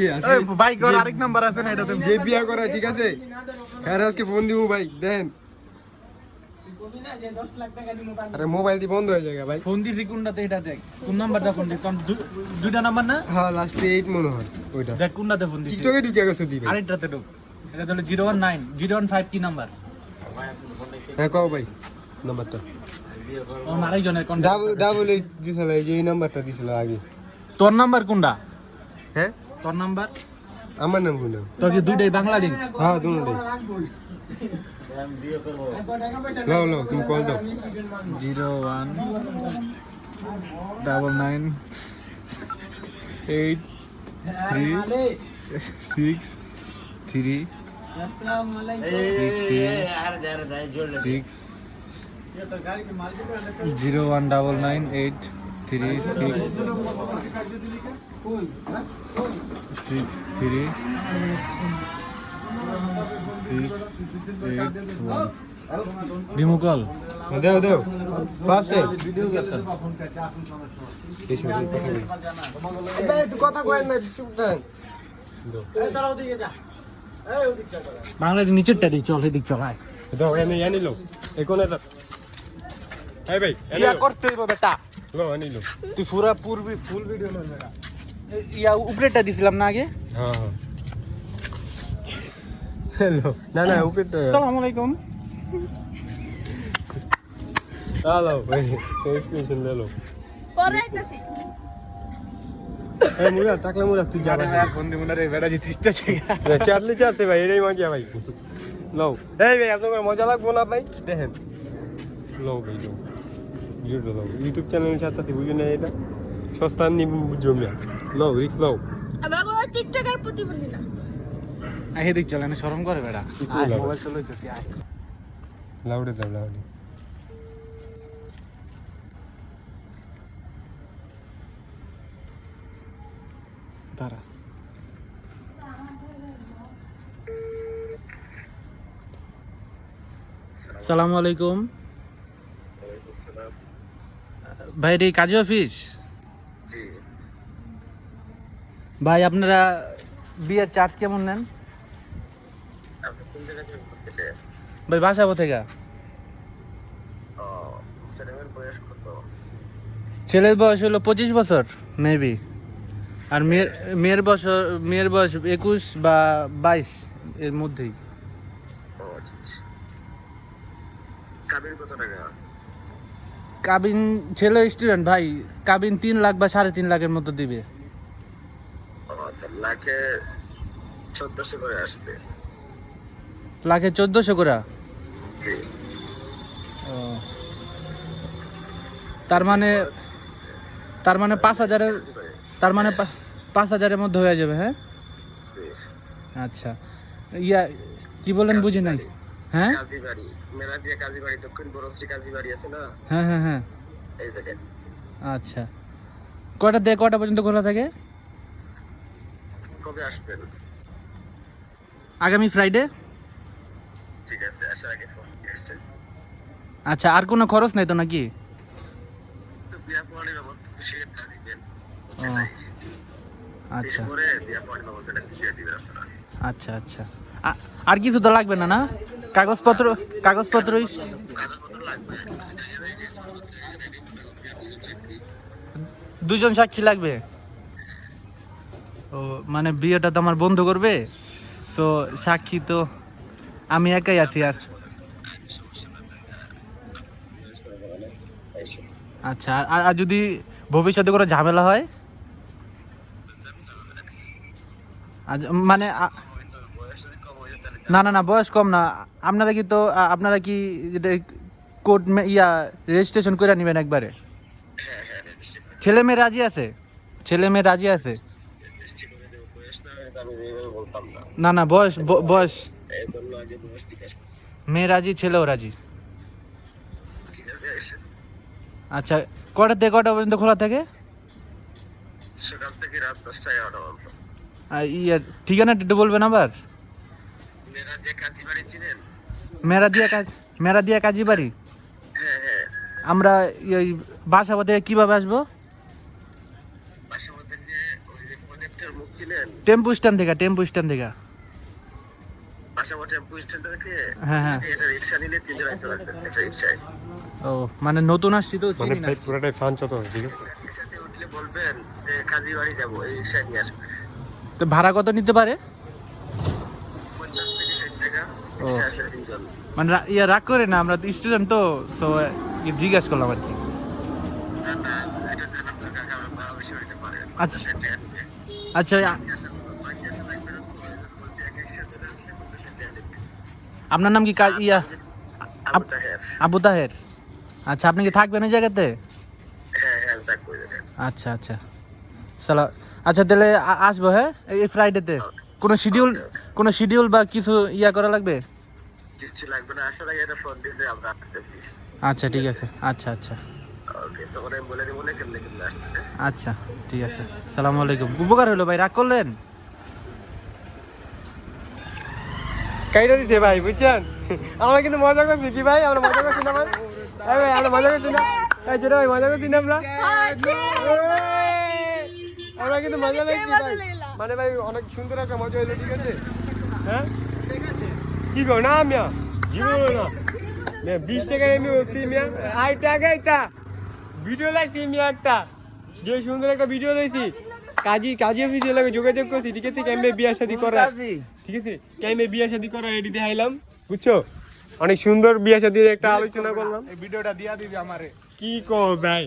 এই বাইক আরেক নাম্বার আছে না এটা তুমি যে বিয়া করে ঠিক আছে? হ্যাঁ আজকে ফোন দিব ভাই দেন। আরে মোবাইল দিয়ে বন্ধ হয়ে যাবে ভাই। ফোন দিছি কোনটাতে এটা দেখ। কোন নাম্বারটা ফোন দিছি? কারণ দু- দুইটা নাম্বার না? হ্যাঁ লাস্টে মনে হয় ওইটা। দেখ কোনটাতে ফোন দিছি? টিকটকে ঢুকে গেছে দি ভাই। আরেকটাতে ঢুক। এটা কি নাম্বার? হ্যাঁ কও ভাই নাম্বারটা। আমার আরেকজনের contact ডাবল ডাবল এইট দিছিল এই যে এই নাম্বারটা দিছিল আগে। তোর নাম্বার কোনটা? হ্যাঁ? তোর নাম্বার? আমার নাম কোনটা তোর কি দুইটাই বাংলা লিঙ্ক হ্যাঁ দুটোটাই লাও লাও তুমি কল দাও। Zero one double nine eight three six three six zero one double nine eight three হ্যাঁ, দেও দেও ফার্স্ট বাংলার নিচেরটা দিই চল চল এনে এই এই ভাই ইয়া করতে হইব বেটা তুই পুরা পূর্বি ফুল ভিডিও বেটা ইয়া উপরেটা দিছিলাম না আগে? হ্যাঁ হ্যালো না না উপরে আসসালামু আলাইকুম। হ্যালো ভাই স্ক্রিনশট ले लो পরে আইতাছি এই মুরা টাকলা মুরা তুই যা ভাই। ফোন দিব না রে বেটা যে তিস্তা ছেগা চাটলে ভাই এটাই মজা ভাই। লও। এই ভাই এত করে মজা লাগবো না ভাই? দেখেন। লও ভাই লও। ভিডিওটা লও ইউটিউব চ্যানেল চাচ্ছি বুঝি না এটা সস্তা নিব জমিয়া লও রিক্স লও আমরা কোনো টিকটকের প্রতিবন্ধী না আয় এদিক চল না শরম করে কি মোবাইল চলে যাচ্ছে আয় লাউডে দাও লাউডে দাঁড়া সালামু আলাইকুম ভাই এটা কি কাজী অফিস? ভাই আপনারা বিয়ের চার্জ কেমন নেন? ভাই বাসা কোথেকে ছেলের বয়স হলো পঁচিশ বছর মেবি আর মেয়ের মেয়ের বয়স মেয়ের বয়স একুশ বা বাইশ এর মধ্যেই। কাবিন ছেলে স্টুডেন্ট ভাই কাবিন তিন লাখ বা সাড়ে তিন লাখের মতো দিবে। লাখে চোদ্দশো করে আসবে। লাখে চোদ্দশো করে। তার মানে তার মানে পাঁচ হাজারের তার মানে পাঁচ হাজারের মধ্যে হয়ে যাবে হ্যাঁ? আচ্ছা। ইয়া কি বলেন বুঝি নাই? হ্যাঁ? কাজীবাড়ি মেলাদিয়া কাজীবাড়ি দক্ষিণ বড়শ্রী কাজীবাড়ি আছে না? হ্যাঁ হ্যাঁ হ্যাঁ। এই জায়গায়। আচ্ছা। কয়টা দিয়ে কয়টা পর্যন্ত খোলা থাকে? কবে আসবেন? আগামী ফ্রাইডে ঠিক আছে আসার আগে ফোন আচ্ছা আর কোনো খরচ নেই তো নাকি? আচ্ছা। আচ্ছা আচ্ছা। আ- আর কিছু তো লাগবে না না? কাগজপত্র কাগজপত্র দুজন সাক্ষী লাগবে। ও মানে বিয়েটা তো আমার বন্ধ করবে। তো সাক্ষী তো আমি একাই আছি আর। আচ্ছা আর আর যদি ভবিষ্যতে কোনো ঝামেলা হয়? মানে না না না বয়স কম না। আপনারা কি তো আপনারা কি কোর্ট ইয়া রেজিস্ট্রেশন করে নেবেন একবারে? ছেলে মেয়ে রাজি আছে? ছেলে মেয়ে রাজি আছে? না না বয়স বয়স। মেয়ে রাজি ছেলেও রাজি। আচ্ছা কটা থেকে কটা পর্যন্ত খোলা থাকে? সকাল থেকে রাত দশটা এগারোটা পর্যন্ত। ঠিকানাটা একটু বলবেন আবার? মেলাদিয়া কাজীবাড়ি মেরা দিয়া কাজ মেরা কাজী বাড়ি হ্যাঁ হ্যাঁ। আমরা ওই বাসা থেকে কীভাবে আসব টেম্পু স্ট্যান্ড থেকে টেম্পু স্ট্যান্ড থেকে। পাশাপাশি টেম্পু স্ট্যান্ড থেকে? হ্যাঁ, হ্যাঁ। ও মানে নতুন আসছি তো মানে চিনি না। পুরোটাই ফান চত ঠিক আছে? বলবেন যে কাজীবাড়ি যাব এই রিক্সায় নিয়ে আসবে। তো ভাড়া কত নিতে পারে পঞ্চাশ থেকে ষাট টাকা ও। রিক্সা আসলে তিনজন মানে ইয়া রাগ করে না আমরা স্টুডেন্ট তো সো জিজ্ঞাসা করলাম আর কি। আচ্ছা। আচ্ছা। আপনার নাম কি ইয়া? আবু তাহের। আচ্ছা আপনি কি থাকবেন ওই জায়গাতে? হ্যাঁ হ্যাঁ। আচ্ছা আচ্ছা। সালা আচ্ছা তাহলে আসব হ্যাঁ? এই ফ্রাইডেতে কোনো শিডিউল কোনো শিডিউল বা কিছু ইয়া করা লাগবে? কিচ্ছু লাগবে না আসার আগে একটা ফোন দিলে আমরা আসতেছি। আচ্ছা ঠিক আছে। আচ্ছা আচ্ছা। ওকে তখন আমি বলে দেবো না কেমনে কেমনে আসতে আচ্ছা ঠিক আছে। সালামু আলাইকুম। উপকার হলো ভাই রাগ করলেন? কাইটা দিছে ভাই বুঝছেন? আমরা কিন্তু মজা করছি কি ভাই? আমরা মজা করছি না ভাই? ভাই আমরা মজা করছি না। এই ছোট ভাই মজা করছি না আমরা? আমরা কিন্তু মজা লাগছি ভাই। মানে ভাই অনেক সুন্দর একটা মজা হইল ঠিক আছে? হ্যাঁ? কি গো না মিয়া? জীবন না। মিয়া বিশ টাকার এমনি বলছি মিয়া। আই টাকা এটা ভিডিও লাগছি মিয়া একটা। যে সুন্দর একটা ভিডিও লইছি কাজী কাজী অফিসে লাগে যোগাযোগ করছি ঠিক আছে? কেমনে বিয়া শাদি করা ঠিক আছে? কেমনে বিয়া শাদি করা এটি দেখাইলাম বুঝছ? অনেক সুন্দর বিয়া শাদির একটা আলোচনা করলাম। এই ভিডিওটা দিয়া দিবি আমারে। কি কো ভাই?